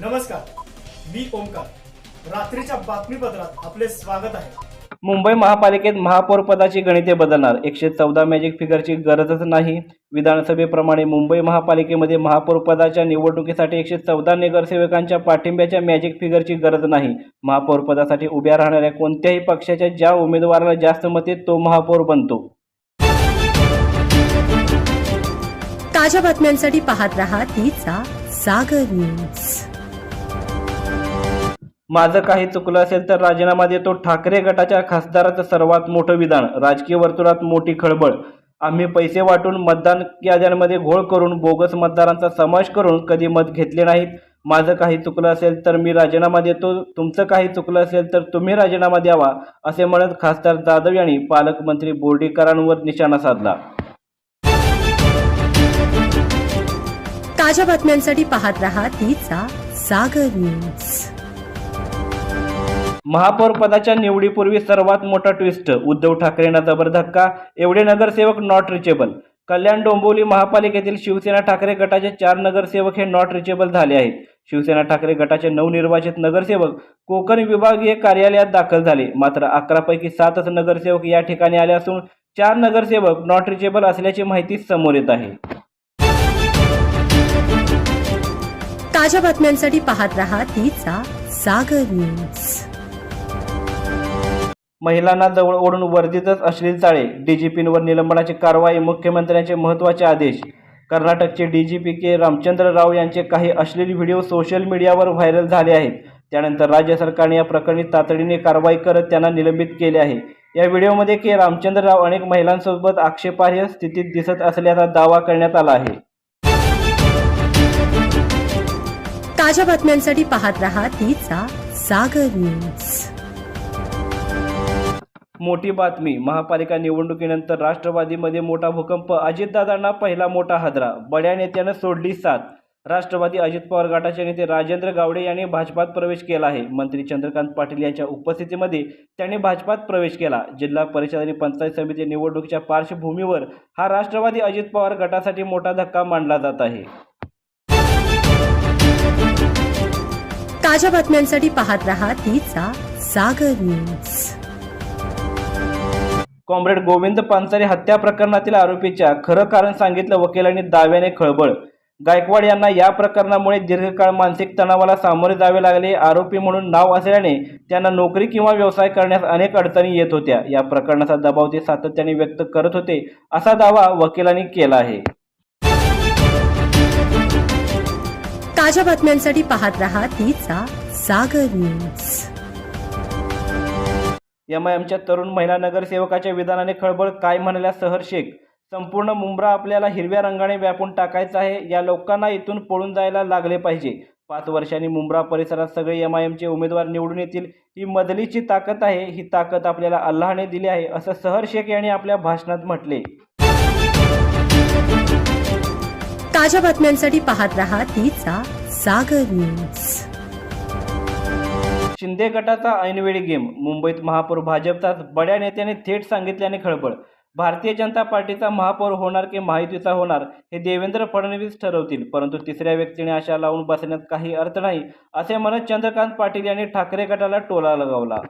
नमस्कार मी ओमकार. रात्रीच्या बातमीपत्रात आपले स्वागत आहे. मुंबई महापालिकेत महापौर पदाची गणिते बदलणार. एकशे चौदा मॅजिक फिगरची गरजच नाही. विधानसभेप्रमाणे मुंबई महापालिकेमध्ये महापौर पदाच्या निवडणुकीसाठी एकशे चौदा नगरसेवकांच्या पाठिंब्याच्या मॅजिक फिगरची गरज नाही. महापौर पदासाठी उभ्या राहणाऱ्या कोणत्याही पक्षाच्या ज्या उमेदवाराला जास्त मते तो महापौर बनतो. ताज्या बातम्यांसाठी पाहत रहा तिचा सागर न्यूज. माझं काही चुकलं असेल तर राजीनामा देतो. ठाकरे गटाच्या खासदाराचं सर्वात मोठं विधान राजकीय वर्तुळात मोठी खळबळ. आम्ही पैसे वाटून मतदान याद्यांमध्ये घोळ करून बोगस मतदारांचा समावेश करून कधी मत घेतले नाहीत. माझं काही चुकलं असेल तर मी राजीनामा देतो. तुमचं काही चुकलं असेल तर तुम्ही राजीनामा द्यावा असे म्हणत खासदार जाधव यांनी पालकमंत्री बोर्डीकरांवर निशाणा साधला. ताज्या बातम्यांसाठी पाहत रहा तीचा सागर न्यूज. महापौर पदाच्या निवडीपूर्वी सर्वात मोठा ट्विस्ट उद्धव ठाकरेंना जबर धक्का एवढे नगरसेवक नॉट रिचेबल कल्याण डोंबिवली महापालिकेतील शिवसेना ठाकरे गटाचे चार नगरसेवक हे नॉट रिचेबल झाले आहेत. शिवसेना ठाकरे गटाचे नवनिर्वाचित नगरसेवक कोकण विभागीय कार्यालयात दाखल झाले. मात्र अकरापैकी सातच नगरसेवक या ठिकाणी आले असून चार नगरसेवक नॉट रिचेबल असल्याची माहिती समोर येत आहे. ताज्या बातम्यांसाठी पाहत रहा तिचा सागर न्यूज महिलांना जवळ ओढून वर्दीतच अश्लील चाळे डीजीपींवर निलंबनाची कारवाई मुख्यमंत्र्यांचे महत्त्वाचे आदेश. कर्नाटकचे डीजीपी के रामचंद्र राव यांचे काही अश्लील व्हिडिओ सोशल मीडियावर व्हायरल झाले आहेत. त्यानंतर राज्य सरकारने या प्रकरणी तातडीने कारवाई करत त्यांना निलंबित केले आहे. या व्हिडिओमध्ये के रामचंद्र राव अनेक महिलांसोबत आक्षेपार्ह स्थितीत दिसत असल्याचा दावा करण्यात आला आहे. ताज्या बातम्यांसाठी पाहत राहा तीचा सागर न्यूज. मोठी बातमी. महापालिका निवडणुकीनंतर राष्ट्रवादीमध्ये मोठा भूकंप. अजितदादांना पहिला मोठा हादरा. बड्या नेत्यानं सोडली साथ. राष्ट्रवादी अजित पवार गटाचे नेते राजेंद्र गावडे यांनी भाजपात प्रवेश केला आहे. मंत्री चंद्रकांत पाटील यांच्या उपस्थितीमध्ये त्यांनी भाजपात प्रवेश केला. जिल्हा परिषद आणि पंचायत समिती निवडणुकीच्या पार्श्वभूमीवर हा राष्ट्रवादी अजित पवार गटासाठी मोठा धक्का मानला जात आहे. ताज्या बातम्यांसाठी पाहत रहा तीचा सागर न्यूज. कॉम्रेड गोविंद पानसरे हत्या प्रकरणातील आरोपीच्या खरं कारण सांगितलं वकिलांनी दाव्याने खळबळ. गायकवाड यांना या प्रकरणामुळे दीर्घकाळ मानसिक तणावाला सामोरे जावे लागले. आरोपी म्हणून नाव असल्याने त्यांना नोकरी किंवा व्यवसाय करण्यास अनेक अडचणी येत होत्या. या प्रकरणाचा दबाव ते सातत्याने व्यक्त करत होते असा दावा वकिलांनी केला आहे. ताज्या बातम्यांसाठी पाहत रहा तीचा सागर न्यूज. एमआयएमच्या तरुण महिला नगरसेवकाच्या विधानाने खळबळ काय म्हणाल्या सहर शेख? संपूर्ण मुंब्रा आपल्याला हिरव्या रंगाने व्यापून टाकायचा आहे या लोकांना इथून पळून जायला लागले पाहिजे. पाच वर्षांनी मुंब्रा परिसरात सगळे एमआयएमचे उमेदवार निवडून येतील ही मदलीची ताकद आहे ही ताकद आपल्याला अल्लाहने दिली आहे असं सहर शेख यांनी आपल्या भाषणात म्हटले. ताज्या बातम्यांसाठी पाहत रहा तीचा सागर न्यूज. शिंदे गटाचा ऐनवेळी गेम. मुंबईत महापौर भाजपचाच बड्या नेत्याने थेट सांगितल्याने खळबळ. भारतीय जनता पार्टीचा महापौर होणार की महायुतीचा होणार हे देवेंद्र फडणवीस ठरवतील. परंतु तिसऱ्या व्यक्तीने आशा लावून बसण्यात काही अर्थ नाही असे म्हणत चंद्रकांत पाटील यांनी ठाकरे गटाला टोला लगावला.